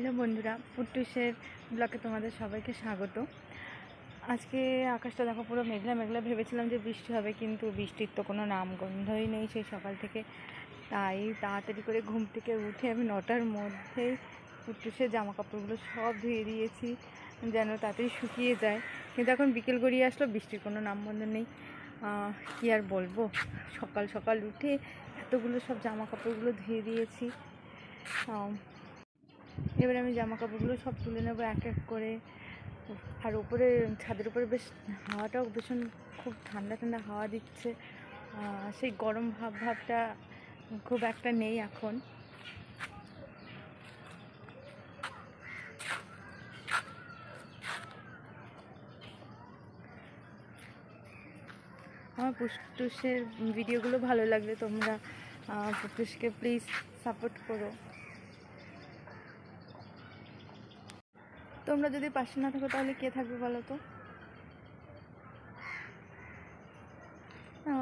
Hello বন্ধুরা পুট্টুসের ব্লকে তোমাদের সবাইকে স্বাগত। আজকে আকাশটা দেখো পুরো মেঘলা মেঘলা, ভেবেছিলাম যে বৃষ্টি হবে কিন্তু বৃষ্টির তো কোনো নামগন্ধই নেই সেই সকাল থেকে। তাই তাড়াতাড়ি করে ঘুম থেকে উঠে আমি নটার মধ্যেই পুট্টুসের জামা কাপড়গুলো সব ধুয়ে দিয়েছি, যেন তাড়াতাড়ি শুকিয়ে যায়। কিন্তু এখন বিকেল গড়িয়ে আসলো, বৃষ্টির কোনো নামগন্ধ নেই। কি আর বলব? সকাল সকাল উঠে এতগুলো সব জামা কাপড়গুলো ধুয়ে দিয়েছি। এবারে আমি জামা কাপড়গুলো সব তুলে নেব এক এক করে। আর উপরে ছাদের উপরে বেশ হাওয়াটাও ভীষণ খুব ঠান্ডা ঠান্ডা হাওয়া দিচ্ছে। সেই গরম ভাব ভাবটা খুব একটা নেই এখন। আমার পুষ্টুসের ভিডিওগুলো ভালো লাগলে তোমরা আহ, পুষ্টুসকে প্লিজ সাপোর্ট করো। তোমরা যদি পাশে না থাকো, তাহলে কে থাকবে বলো তো?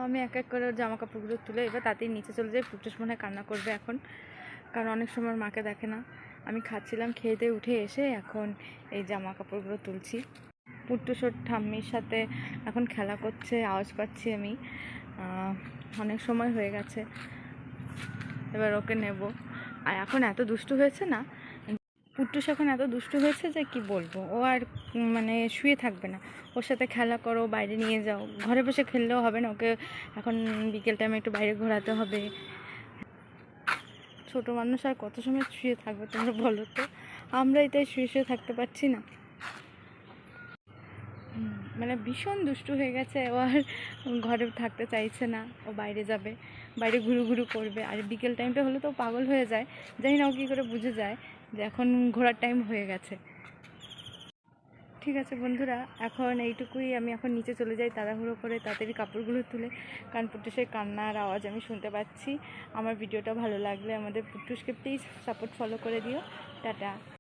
আমি এক এক করে জামা কাপড়গুলো তুলে এবার তাতেই নিচে চলে যাই। পুটুস মনে কান্না করবে এখন, কারণ অনেক সময় মাকে দেখে না। আমি খাচ্ছিলাম খেতে উঠে এসে এখন এই জামা কাপড়গুলো তুলছি। পুট্টুস ওর ঠাম্মির সাথে এখন খেলা করছে, আওয়াজ পাচ্ছি আমি। অনেক সময় হয়ে গেছে। এবার ওকে নেব। আর এখন এত দুষ্টু হয়েছে না পুট্টুস এখন এত দুষ্টু হয়েছে যে কি বলব? ও আর মানে শুয়ে থাকবে না। ওর সাথে খেলা করো, বাইরে নিয়ে যাও। ঘরে বসে খেললেও হবে না ওকে। এখন বিকেল টাইমে একটু বাইরে ঘোরাতে হবে। ছোট মানুষ আর কত সময় শুয়ে থাকবে তোমরা বলো তো? আমরাই তাই শুয়ে শুয়ে থাকতে পারছি না। মানে ভীষণ দুষ্টু হয়ে গেছে। ও আর ঘরে থাকতে চাইছে না। ও বাইরে যাবে, বাইরে ঘুরু ঘুরু করবে। আর বিকেল টাইমটা হলে তো পাগল হয়ে যায়। জানি না ও কী করে বুঝে যায় যে এখন ঘোরার টাইম হয়ে গেছে। ঠিক আছে বন্ধুরা, এখন এইটুকুই। আমি এখন নিচে চলে যাই তাড়াহুড়ো করে তাড়াতাড়ি কাপড়গুলো তুলে, কারণ পুটুসের কান্নার আওয়াজ আমি শুনতে পাচ্ছি। আমার ভিডিওটা ভালো লাগলে আমাদের পুটুসকে প্লিজ সাপোর্ট ফলো করে দিও। টাটা।